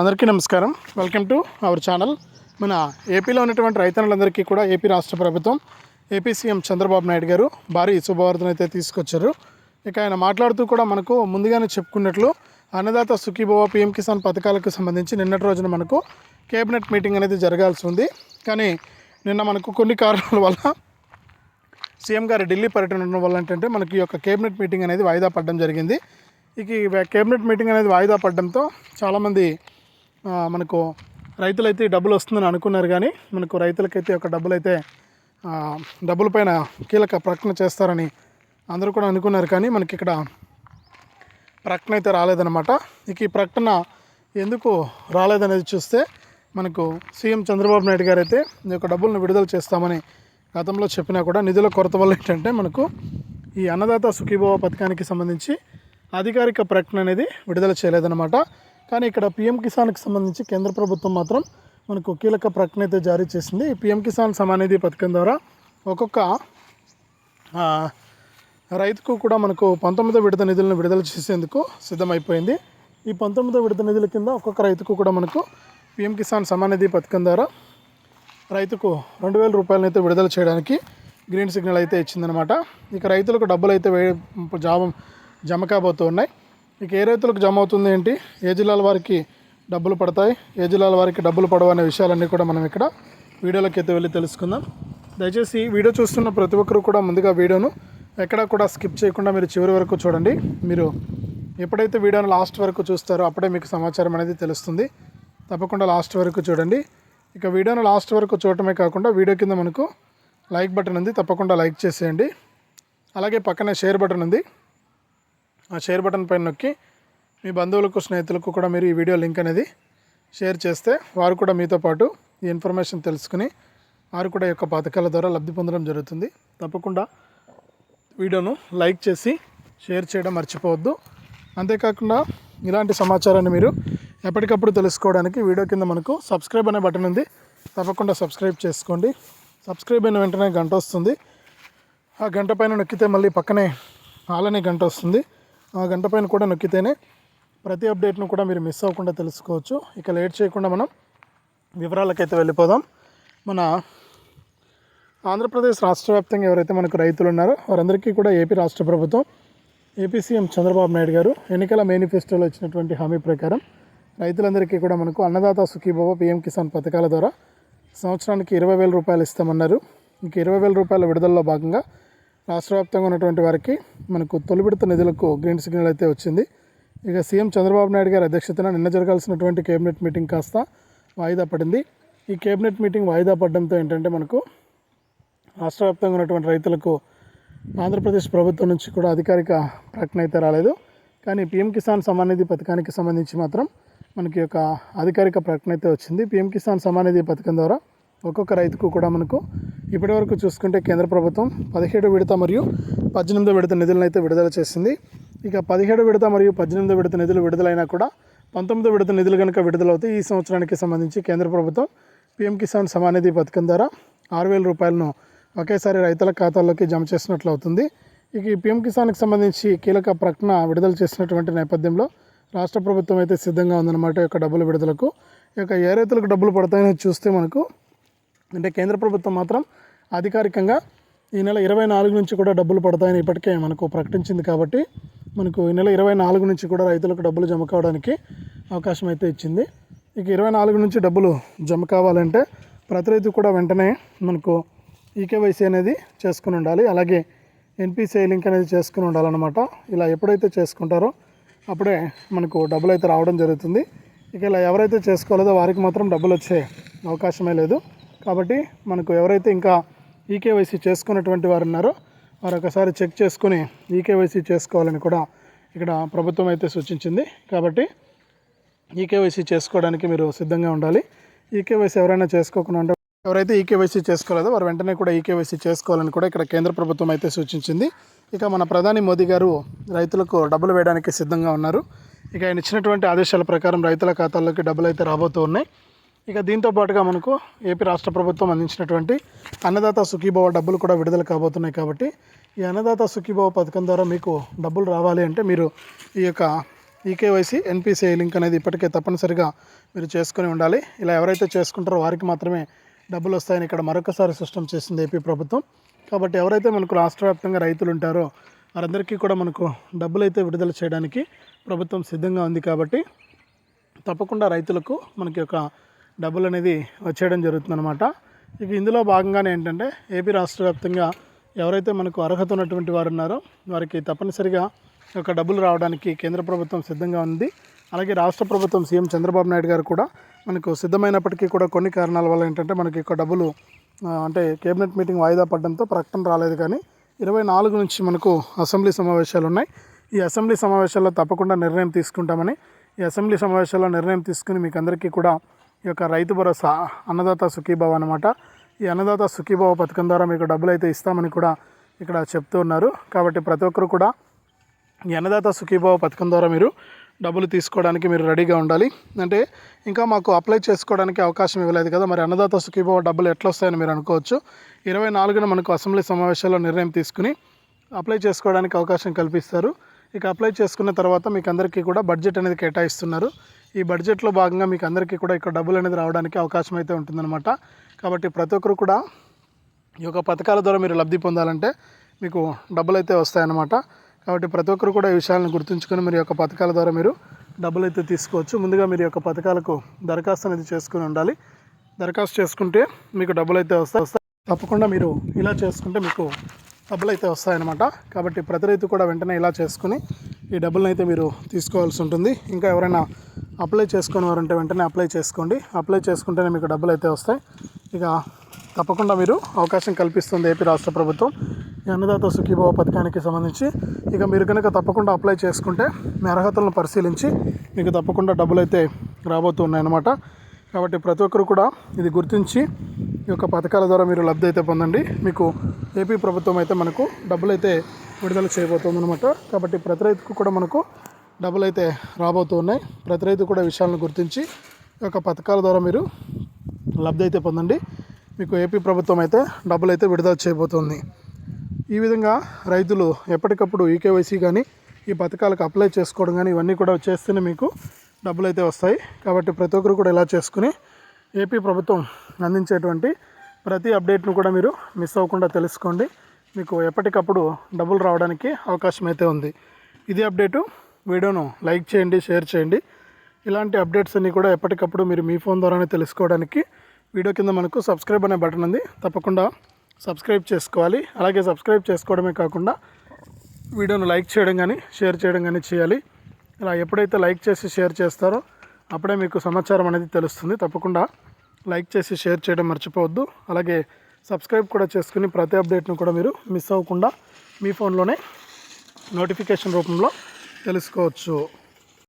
అందరికీ నమస్కారం. Welcome to our channel మన ఏపీలో ఉన్నటువంటి రైతన్నులందరికీ కూడా ఏపీ రాష్ట్ర ప్రభుత్వం ఏపీ సీఎం చంద్రబాబు నాయుడు గారు భారీ శుభవార్తను అయితే తీసుకొచ్చారు. ఇక ఆయన మాట్లాడుతూ కూడా మనకు ముందుగానే చెప్పుకున్నట్లు అన్నదాత సుఖీభవ పిఎం కిసాన్ పథకాలకు సంబంధించి నిన్నటి రోజున మనకు కేబినెట్ మీటింగ్ అనేది జరగాల్సి ఉంది. కానీ నిన్న మనకు కొన్ని కారణాల వల్ల సీఎం గారి ఢిల్లీ పర్యటన ఉండడం వల్ల ఏంటంటే మనకి ఈ యొక్క కేబినెట్ మీటింగ్ అనేది వాయిదా పడడం జరిగింది. ఇక ఈ కేబినెట్ మీటింగ్ అనేది వాయిదా పడడంతో చాలామంది మనకు రైతులైతే డబ్బులు వస్తుందని అనుకున్నారు కానీ మనకు రైతులకైతే ఒక డబ్బులు అయితే డబ్బుల పైన కీలక ప్రకటన చేస్తారని అందరూ కూడా అనుకున్నారు కానీ మనకి ఇక్కడ ప్రకటన అయితే రాలేదనమాట ఇక ఈ ప్రకటన ఎందుకు రాలేదనేది చూస్తే మనకు సీఎం చంద్రబాబు నాయుడు గారు అయితే ఈ యొక్క డబ్బులను విడుదల చేస్తామని గతంలో చెప్పినా కూడా నిధుల కొరత వల్ల ఏంటంటే మనకు ఈ అన్నదాత సుఖీభవ పథకానికి సంబంధించి అధికారిక ప్రకటన అనేది విడుదల చేయలేదన్నమాట. కానీ ఇక్కడ పిఎం కిసాన్కి సంబంధించి కేంద్ర ప్రభుత్వం మాత్రం మనకు కీలక ప్రకటన అయితే జారీ చేసింది. ఈ పిఎం కిసాన్ సమానిధి పథకం ద్వారా ఒక్కొక్క రైతుకు కూడా మనకు పంతొమ్మిదో విడత నిధులను విడుదల చేసేందుకు సిద్ధమైపోయింది. ఈ పంతొమ్మిదో విడత నిధుల కింద ఒక్కొక్క రైతుకు కూడా మనకు పిఎం కిసాన్ సమానిధి పథకం ద్వారా రైతుకు రెండు వేల రూపాయలను అయితే విడుదల చేయడానికి గ్రీన్ సిగ్నల్ అయితే ఇచ్చిందనమాట ఇక రైతులకు డబ్బులు అయితే వే జాబం జమ కాబోతూ ఉన్నాయి. మీకు ఏ రైతులకు జమ అవుతుంది ఏంటి? ఏ జిల్లాల వారికి డబ్బులు పడతాయి? ఏ జిల్లాల వారికి డబ్బులు పడవు అనే విషయాలన్నీ కూడా మనం ఇక్కడ వీడియోలోకి అయితే వెళ్ళి తెలుసుకుందాం. దయచేసి వీడియో చూస్తున్న ప్రతి ఒక్కరు కూడా ముందుగా వీడియోను ఎక్కడా కూడా స్కిప్ చేయకుండా మీరు చివరి వరకు చూడండి. మీరు ఎప్పుడైతే వీడియోను లాస్ట్ వరకు చూస్తారో అప్పుడే మీకు సమాచారం అనేది తెలుస్తుంది. తప్పకుండా లాస్ట్ వరకు చూడండి. ఇక వీడియోను లాస్ట్ వరకు చూడటమే కాకుండా వీడియో కింద మనకు లైక్ బటన్ ఉంది. తప్పకుండా లైక్ చేసేయండి. అలాగే పక్కనే షేర్ బటన్ ఉంది. ఆ షేర్ బటన్ పైన నొక్కి మీ బంధువులకు స్నేహితులకు కూడా మీరు ఈ వీడియో లింక్ అనేది షేర్ చేస్తే వారు కూడా మీతో పాటు ఈ ఇన్ఫర్మేషన్ తెలుసుకుని వారు కూడా యొక్క పథకాల ద్వారా లబ్ధి పొందడం జరుగుతుంది. తప్పకుండా వీడియోను లైక్ చేసి షేర్ చేయడం మర్చిపోవద్దు. అంతేకాకుండా ఇలాంటి సమాచారాన్ని మీరు ఎప్పటికప్పుడు తెలుసుకోవడానికి వీడియో కింద మనకు సబ్స్క్రైబ్ అనే బటన్ ఉంది. తప్పకుండా సబ్స్క్రైబ్ చేసుకోండి. సబ్స్క్రైబ్ అయిన వెంటనే గంట వస్తుంది. ఆ గంట పైన నొక్కితే మళ్ళీ పక్కనే ఆలనే గంట వస్తుంది. ఆ గంట పైన కూడా నొక్కితేనే ప్రతి అప్డేట్ను కూడా మీరు మిస్ అవ్వకుండా తెలుసుకోవచ్చు. ఇక లేట్ చేయకుండా మనం వివరాలకైతే వెళ్ళిపోదాం. మన ఆంధ్రప్రదేశ్ రాష్ట్ర వ్యాప్తంగా ఎవరైతే మనకు రైతులు ఉన్నారో వారందరికీ కూడా ఏపీ రాష్ట్ర ప్రభుత్వం ఏపీ సీఎం చంద్రబాబు నాయుడు గారు ఎన్నికల మేనిఫెస్టోలో ఇచ్చినటువంటి హామీ ప్రకారం రైతులందరికీ కూడా మనకు అన్నదాత సుఖీభవ పిఎం కిసాన్ పథకాల ద్వారా సంవత్సరానికి ఇరవై వేల రూపాయలు ఇస్తామన్నారు. ఇంక ఇరవై వేల రూపాయల విడుదలలో భాగంగా రాష్ట్ర వ్యాప్తంగా ఉన్నటువంటి వారికి మనకు తొలి విడత నిధులకు గ్రీన్ సిగ్నల్ అయితే వచ్చింది. ఇక సీఎం చంద్రబాబు నాయుడు గారి అధ్యక్షతన నిన్న జరగాల్సినటువంటి కేబినెట్ మీటింగ్ కాస్త వాయిదా పడింది. ఈ కేబినెట్ మీటింగ్ వాయిదా పడడంతో ఏంటంటే మనకు రాష్ట్ర వ్యాప్తంగా ఉన్నటువంటి రైతులకు ఆంధ్రప్రదేశ్ ప్రభుత్వం నుంచి కూడా అధికారిక ప్రకటన అయితే రాలేదు. కానీ పిఎం కిసాన్ సమాన్ నిధి పథకానికి సంబంధించి మాత్రం మనకి ఒక అధికారిక ప్రకటన అయితే వచ్చింది. పిఎం కిసాన్ సమాన్ నిధి పథకం ద్వారా ఒక్కొక్క రైతుకు కూడా మనకు ఇప్పటివరకు చూసుకుంటే కేంద్ర ప్రభుత్వం పదిహేడు విడత మరియు పద్దెనిమిదో విడత నిధులను అయితే విడుదల చేసింది. ఇక పదిహేడు విడత మరియు పద్దెనిమిదో విడత నిధులు విడుదలైనా కూడా పంతొమ్మిదో విడత నిధులు కనుక విడుదలవుతాయి ఈ సంవత్సరానికి సంబంధించి కేంద్ర ప్రభుత్వం పిఎం కిసాన్ సమానిధి పథకం ద్వారా ఆరు వేల రూపాయలను ఒకేసారి రైతుల ఖాతాల్లోకి జమ చేసినట్లు అవుతుంది. ఇక ఈ పిఎం కిసాన్కి సంబంధించి కీలక ప్రకటన విడుదల చేసినటువంటి నేపథ్యంలో రాష్ట్ర ప్రభుత్వం అయితే సిద్ధంగా ఉందన్నమాట ఈ యొక్క డబ్బుల విడుదలకు. ఈ యొక్క ఏ రైతులకు డబ్బులు పడతాయని చూస్తే మనకు అంటే కేంద్ర ప్రభుత్వం మాత్రం అధికారికంగా ఈ నెల ఇరవై నాలుగు నుంచి కూడా డబ్బులు పడతాయని ఇప్పటికే మనకు ప్రకటించింది కాబట్టి మనకు ఈ నెల ఇరవై నాలుగు నుంచి కూడా రైతులకు డబ్బులు జమ కావడానికి అవకాశం అయితే ఇచ్చింది. ఇక ఇరవై నాలుగు నుంచి డబ్బులు జమ కావాలంటే ప్రతి రైతు కూడా వెంటనే మనకు ఈకేవైసీ అనేది చేసుకుని ఉండాలి. అలాగే ఎన్పిసిఐ లింక్ అనేది చేసుకుని ఉండాలన్నమాట. ఇలా ఎప్పుడైతే చేసుకుంటారో అప్పుడే మనకు డబ్బులు అయితే రావడం జరుగుతుంది. ఇక ఇలా ఎవరైతే చేసుకోలేదో వారికి మాత్రం డబ్బులు వచ్చే అవకాశమే లేదు. కాబట్టి మనకు ఎవరైతే ఇంకా ఈకేవైసీ చేసుకున్నటువంటి వారు ఉన్నారో వారు ఒకసారి చెక్ చేసుకుని ఈకేవైసీ చేసుకోవాలని కూడా ఇక్కడ ప్రభుత్వం అయితే సూచించింది. కాబట్టి ఈకేవైసీ చేసుకోవడానికి మీరు సిద్ధంగా ఉండాలి. ఈకేవైసీ ఎవరైనా చేసుకోకుండా ఉంటే ఎవరైతే ఈకేవైసీ చేసుకోలేదో వారు వెంటనే కూడా ఈకేవైసీ చేసుకోవాలని కూడా ఇక్కడ కేంద్ర ప్రభుత్వం అయితే సూచించింది. ఇక మన ప్రధాని మోదీ గారు రైతులకు డబ్బులు వేయడానికి సిద్ధంగా ఉన్నారు. ఇక ఆయన ఇచ్చినటువంటి ఆదేశాల ప్రకారం రైతుల ఖాతాల్లోకి డబ్బులు అయితే రాబోతూ ఉన్నాయి. ఇక దీంతో పాటుగా మనకు ఏపీ రాష్ట్ర ప్రభుత్వం అందించినటువంటి అన్నదాత సుఖీభావ డబ్బులు కూడా విడుదల కాబోతున్నాయి కాబట్టి ఈ అన్నదాత సుఖీభావ పథకం ద్వారా మీకు డబ్బులు రావాలి అంటే మీరు ఈ యొక్క ఈకేవైసీ ఎన్పిసిఐ లింక్ అనేది ఇప్పటికే తప్పనిసరిగా మీరు చేసుకొని ఉండాలి. ఇలా ఎవరైతే చేసుకుంటారో వారికి మాత్రమే డబ్బులు వస్తాయని ఇక్కడ మరొకసారి సిస్టమ్ చేసింది ఏపీ ప్రభుత్వం. కాబట్టి ఎవరైతే మనకు రాష్ట్ర వ్యాప్తంగా రైతులు ఉంటారో వారందరికీ కూడా మనకు డబ్బులు అయితే విడుదల చేయడానికి ప్రభుత్వం సిద్ధంగా ఉంది కాబట్టి తప్పకుండా రైతులకు మనకి ఒక డబ్బులు అనేది వచ్చేయడం జరుగుతుందన్నమాట. ఇక ఇందులో భాగంగానే ఏంటంటే ఏపీ రాష్ట్ర వ్యాప్తంగా ఎవరైతే మనకు అర్హత ఉన్నటువంటి వారు ఉన్నారో వారికి తప్పనిసరిగా ఒక డబ్బులు రావడానికి కేంద్ర ప్రభుత్వం సిద్ధంగా ఉంది. అలాగే రాష్ట్ర ప్రభుత్వం సీఎం చంద్రబాబు నాయుడు గారు కూడా మనకు సిద్ధమైనప్పటికీ కూడా కొన్ని కారణాల వల్ల ఏంటంటే మనకి ఒక డబ్బులు అంటే కేబినెట్ మీటింగ్ వాయిదా పడడంతో ప్రకటన రాలేదు కానీ ఇరవై నాలుగు నుంచి మనకు అసెంబ్లీ సమావేశాలు ఉన్నాయి. ఈ అసెంబ్లీ సమావేశాల్లో తప్పకుండా నిర్ణయం తీసుకుంటామని ఈ అసెంబ్లీ సమావేశాల్లో నిర్ణయం తీసుకుని మీకు అందరికీ కూడా ఈ యొక్క రైతు భరోసా అన్నదాత సుఖీభావ అనమాట ఈ అన్నదాత సుఖీభావ పథకం ద్వారా మీకు డబ్బులు అయితే ఇస్తామని కూడా ఇక్కడ చెప్తూ ఉన్నారు. కాబట్టి ప్రతి ఒక్కరు కూడా ఈ అన్నదాత సుఖీభావ పథకం ద్వారా మీరు డబ్బులు తీసుకోవడానికి మీరు రెడీగా ఉండాలి. అంటే ఇంకా మాకు అప్లై చేసుకోవడానికి అవకాశం ఇవ్వలేదు కదా మరి అన్నదాత సుఖీభావ డబ్బులు ఎట్లా వస్తాయని మీరు అనుకోవచ్చు. ఇరవై నాలుగున మనకు అసెంబ్లీ సమావేశాల్లో నిర్ణయం తీసుకుని అప్లై చేసుకోవడానికి అవకాశం కల్పిస్తారు. ఇక అప్లై చేసుకున్న తర్వాత మీకు అందరికీ కూడా బడ్జెట్ అనేది కేటాయిస్తున్నారు. ఈ బడ్జెట్లో భాగంగా మీకు అందరికీ కూడా ఇక్కడ డబ్బులు అనేది రావడానికి అవకాశం అయితే ఉంటుందన్నమాట. కాబట్టి ప్రతి ఒక్కరు కూడా ఈ యొక్క పథకాల ద్వారా మీరు లబ్ధి పొందాలంటే మీకు డబ్బులు అయితే వస్తాయన్నమాట. కాబట్టి ప్రతి ఒక్కరు కూడా ఈ విషయాలను గుర్తుంచుకొని మీరు యొక్క పథకాల ద్వారా మీరు డబ్బులు అయితే తీసుకోవచ్చు. ముందుగా మీరు యొక్క పథకాలకు దరఖాస్తు అనేది చేసుకుని ఉండాలి. దరఖాస్తు చేసుకుంటే మీకు డబ్బులు అయితే వస్తాయి వస్తాయి తప్పకుండా మీరు ఇలా చేసుకుంటే మీకు డబ్బులు అయితే వస్తాయన్నమాట. కాబట్టి ప్రతి రైతు కూడా వెంటనే ఇలా చేసుకుని ఈ డబ్బులను అయితే మీరు తీసుకోవాల్సి ఉంటుంది. ఇంకా ఎవరైనా అప్లై చేసుకుని వారంటే వెంటనే అప్లై చేసుకోండి. అప్లై చేసుకుంటేనే మీకు డబ్బులు అయితే వస్తాయి. ఇక తప్పకుండా మీరు అవకాశం కల్పిస్తుంది ఏపీ రాష్ట్ర ప్రభుత్వం. ఈ అన్నదాత సుఖీభావ పథకానికి సంబంధించి ఇక మీరు కనుక తప్పకుండా అప్లై చేసుకుంటే మీ అర్హతలను పరిశీలించి మీకు తప్పకుండా డబ్బులు అయితే రాబోతున్నాయి అన్నమాట కాబట్టి ప్రతి ఒక్కరు కూడా ఇది గుర్తించి ఈ యొక్క పథకాల ద్వారా మీరు లబ్ధి అయితే పొందండి. మీకు ఏపీ ప్రభుత్వం అయితే మనకు డబ్బులు అయితే విడుదల చేయబోతుంది అనమాట కాబట్టి ప్రతి రైతుకు కూడా మనకు డబ్బులు అయితే రాబోతున్నాయి ప్రతి రైతు కూడా విషయాలను గుర్తించి ఈ యొక్క పథకాల ద్వారా మీరు లబ్ధి అయితే పొందండి. మీకు ఏపీ ప్రభుత్వం అయితే డబ్బులు అయితే విడుదల చేయబోతుంది. ఈ విధంగా రైతులు ఎప్పటికప్పుడు ఈకేవైసీ కానీ ఈ పథకాలకు అప్లై చేసుకోవడం కానీ ఇవన్నీ కూడా చేస్తేనే మీకు డబ్బులు అయితే వస్తాయి. కాబట్టి ప్రతి ఒక్కరు కూడా ఇలా చేసుకుని ఏపీ ప్రభుత్వం అందించేటువంటి ప్రతి అప్డేట్ను కూడా మీరు మిస్ అవ్వకుండా తెలుసుకోండి. మీకు ఎప్పటికప్పుడు డబ్బులు రావడానికి అవకాశం అయితే ఉంది. ఇది అప్డేటు. వీడియోను లైక్ చేయండి షేర్ చేయండి. ఇలాంటి అప్డేట్స్ అన్నీ కూడా ఎప్పటికప్పుడు మీరు మీ ఫోన్ ద్వారానే తెలుసుకోవడానికి వీడియో కింద మనకు సబ్స్క్రైబ్ అనే బటన్ ఉంది. తప్పకుండా సబ్స్క్రైబ్ చేసుకోవాలి. అలాగే సబ్స్క్రైబ్ చేసుకోవడమే కాకుండా వీడియోను లైక్ చేయడం కానీ షేర్ చేయడం కానీ చేయాలి. ఇలా ఎప్పుడైతే లైక్ చేసి షేర్ చేస్తారో అప్పుడే మీకు సమాచారం అనేది తెలుస్తుంది. తప్పకుండా లైక్ చేసి షేర్ చేయడం మర్చిపోవద్దు. అలాగే సబ్స్క్రైబ్ కూడా చేసుకుని ప్రతి అప్డేట్ను కూడా మీరు మిస్ అవ్వకుండా మీ ఫోన్లోనే నోటిఫికేషన్ రూపంలో తెలుసుకోవచ్చు.